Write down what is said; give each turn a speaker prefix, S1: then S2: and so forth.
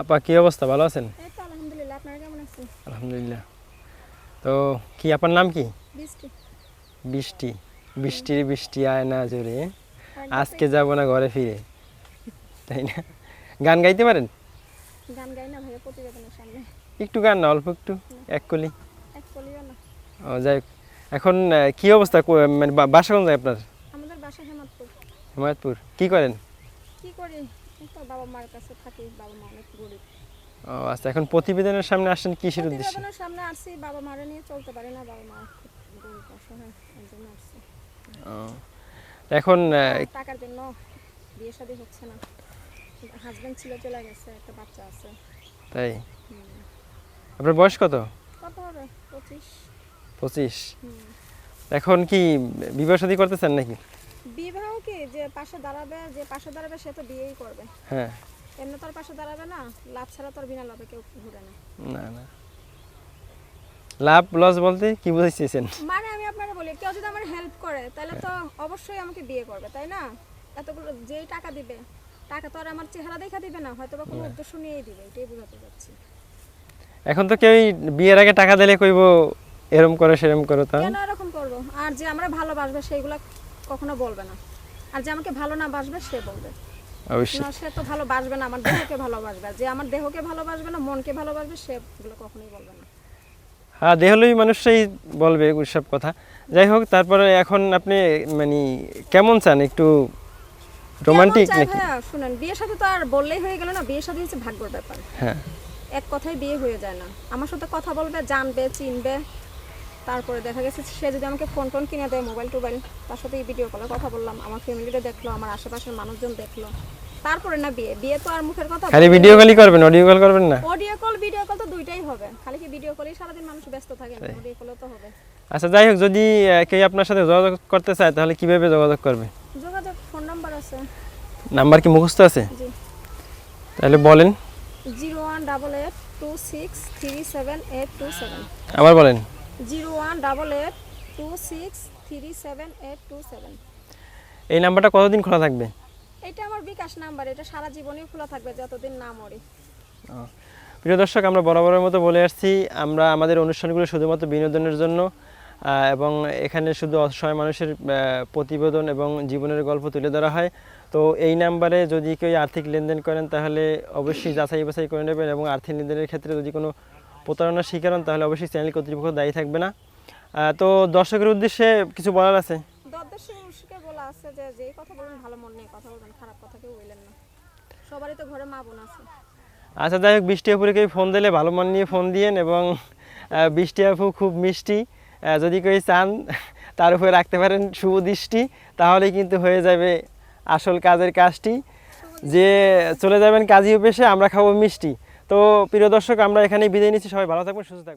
S1: আপা কি অবস্থা? ভালো আছেন?
S2: আলহামদুলিল্লাহ।
S1: তো কি আপনার নাম কি?
S2: বৃষ্টি।
S1: বৃষ্টি। বৃষ্টির বৃষ্টি আয় না জোরে। আজকে যাব না ঘরে ফিরে। তাই না? গান গাইতে পারেন?
S2: গান গাই না ভাইয়া প্রতিবেদনের সামনে।
S1: একটু গান না অল্প একটু এক কলি।
S2: এক কলিও না।
S1: ও যাই এখন কি অবস্থা? মানে বাসা কোন যায় আপনার?
S2: আমাদের বাসা হেমাদপুর।
S1: হিমায়তপুর কি করেন?
S2: কি করি? এই তো বাবা মার কাছে থাকি বাবা মা অনেক গরিব।
S1: ও আচ্ছা এখন প্রতিবেদনের সামনে আসেন কিসের উদ্দেশ্যে?
S2: প্রতিবেদনের সামনে আসছি বাবা মারে নিয়ে চলতে পারি না বাবা মা গরিব অসহায় আসছি।
S1: ও। এখন
S2: টাকার জন্য বিয়ে শাদী হচ্ছে না। হাজবেন্ড ছিল চলে গেছে একটা বাচ্চা আছে।
S1: তাই? আপনার বয়স কত?
S2: কত হবে? পঁচিশ।
S1: পঁচিশ।
S2: হুম।
S1: এখন কি বিবাহ শাদী করতেছেন নাকি?
S2: বিবাহ কি? যে পাশে দাঁড়াবে যে পাশে দাঁড়াবে সে তো বিয়েই করবে।
S1: হ্যাঁ।
S2: এমনি তোর পাশে দাঁড়াবে না লাভ ছাড়া তোর বিনা লাভে কেউ ঘুরে না।
S1: না না। লাভ লস বলতে কি বুঝাইছেন
S2: মানে আমি আপনাকে বলি কেউ যদি আমার হেল্প করে তাহলে তো অবশ্যই আমাকে বিয়ে করবে তাই না? এতগুলো যেই টাকা দিবে টাকা তো আর আমার চেহারা দেখা দিবে না হয়তো বা কোনো উদ্দেশ্য নিয়েই দিবে এটাই বোঝাতে চাচ্ছি।
S1: এখন তো কেউই বিয়ের আগে টাকা দিলে কইব এরম করো সেরম করো তা?
S2: কেন এরকম করব? আর যে আমরা ভালোবাসবে সেইগুলো কখনো বলবে না। আর যে আমাকে ভালো না বাসবে সে বলবে।
S1: অবশ্যই।
S2: সে তো ভালোবাসবে না আমার দেহকে ভালোবাসবে। যে আমার দেহকে ভালোবাসবে না মনকে ভালোবাসবে সেগুলো কখনোই বলবে না।
S1: হ্যাঁ দেহলই মানুষই বলবে সব কথা। যাই হোক তারপরে এখন আপনি মানে কেমন চান? একটু রোমান্টিক নাকি?
S2: শুনেন বিয়ের সাথে তো আর বললেই হয়ে গেল না বিয়ের সাথে হচ্ছে ভাগ্যর ব্যাপার।
S1: হ্যাঁ।
S2: এক কথায় বিয়ে হয়ে যায় না। আমার সাথে কথা বলবে জানবে চিনবে। তারপরে দেখা গেছে সে যদি আমাকে ফোন টোন কিনে দেয় মোবাইল টোবাইল তার সাথে এই ভিডিও কলে কথা বললাম আমার ফ্যামিলিটা দেখল আমার আশেপাশের মানুষজন দেখল। তারপরে না বিয়ে বিয়ে তো আর মুখের কথা
S1: খালি ভিডিও কলই করবেন অডিও কল করবেন না?
S2: অডিও কল ভিডিও কল তো দুইটাই হবে। খালি কি ভিডিও কলেই সারাদিন মানুষ ব্যস্ত থাকে অডিও কলও তো হবে।
S1: আচ্ছা যাই হোক যদি কেউ আপনার সাথে যোগাযোগ করতে চায় তাহলে কীভাবে যোগাযোগ করবে?
S2: যোগাযোগ ফোন নাম্বার আছে।
S1: নাম্বার কি মুখস্থ আছে?
S2: জি।
S1: তাহলে বলেন।
S2: Zero one double eight two six three seven eight two seven.
S1: আবার বলেন।
S2: Zero one double eight two six three seven eight two seven.
S1: এই নাম্বারটা কতদিন খোলা থাকবে?
S2: এটা আমার বিকাশ নাম্বার এটা সারা জীবনই খোলা থাকবে যতদিন না মরি।
S1: প্রিয় দর্শক আমরা বরাবরের মতো বলে আসছি আমরা আমাদের অনুষ্ঠানগুলো শুধুমাত্র বিনোদনের জন্য এবং এখানে শুধু অসহায় মানুষের প্রতিবেদন এবং জীবনের গল্প তুলে ধরা হয়। তো এই নাম্বারে যদি কেউ আর্থিক লেনদেন করেন তাহলে অবশ্যই যাচাই বাছাই করে নেবেন এবং আর্থিক লেনদেনের ক্ষেত্রে যদি কোনো প্রতারণার শিকার হন তাহলে অবশ্যই চ্যানেল কর্তৃপক্ষ দায়ী থাকবে না। তো দর্শকের উদ্দেশ্যে কিছু বলার আছে?
S2: দদ্দেশে বলা আছে যে যেই কথা বলবেন ভালো মন নিয়ে কথা বলবেন খারাপ কথা কেউ বললেন না। সবারই তো ঘরে মা বোন আছে।
S1: আচ্ছা যাই হোক বৃষ্টি আপুরে কেউ ফোন দিলে ভালো মন নিয়ে ফোন দিয়েন এবং বৃষ্টি আপু খুব মিষ্টি। যদি কেউ চান তার উপরে রাখতে পারেন শুভ দৃষ্টি তাহলে কিন্তু হয়ে যাবে আসল কাজের কাজটি। যে চলে যাবেন কাজী অফিসে আমরা খাব মিষ্টি। তো প্রিয় দর্শক আমরা এখানেই বিদায় নিচ্ছি। সবাই ভালো থাকবেন সুস্থ থাকবেন।